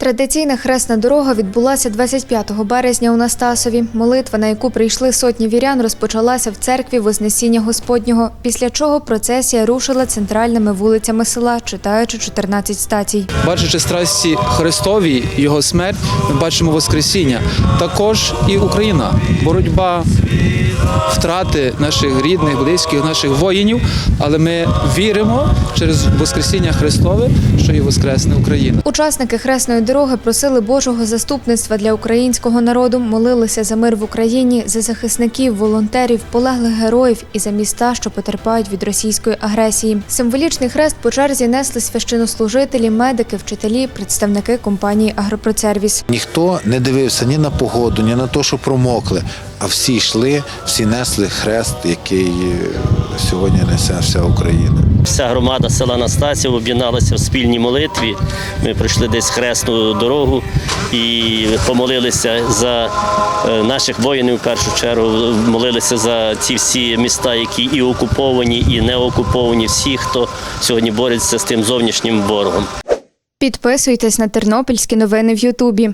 Традиційна хресна дорога відбулася 25 березня у Настасові. Молитва, на яку прийшли сотні вірян, розпочалася в церкві Вознесіння Господнього, після чого процесія рушила центральними вулицями села, читаючи 14 статій. Бачачи страсті Христові, його смерть, ми бачимо Воскресіння. Також і Україна, боротьба, втрати наших рідних, близьких, наших воїнів. Але ми віримо через Воскресіння Христове, що і Воскресне Україна. Учасники хресної дороги просили Божого заступництва для українського народу, молилися за мир в Україні, за захисників, волонтерів, полеглих героїв і за міста, що потерпають від російської агресії. Символічний хрест по черзі несли священнослужителі, медики, вчителі, представники компанії Агропроцервіс. Ніхто не дивився ні на погоду, ні на те, що промокли, а всі йшли, всі несли хрест, який е, сьогодні несе вся Україна. Вся громада села Настасів об'єдналася в спільній молитві. Ми пройшли десь хресну дорогу і помолилися за е, наших воїнів в першу чергу. Молилися за ці всі міста, які і окуповані, і не окуповані, всі, хто сьогодні бореться з тим зовнішнім ворогом. Підписуйтесь на тернопільські новини в Ютубі.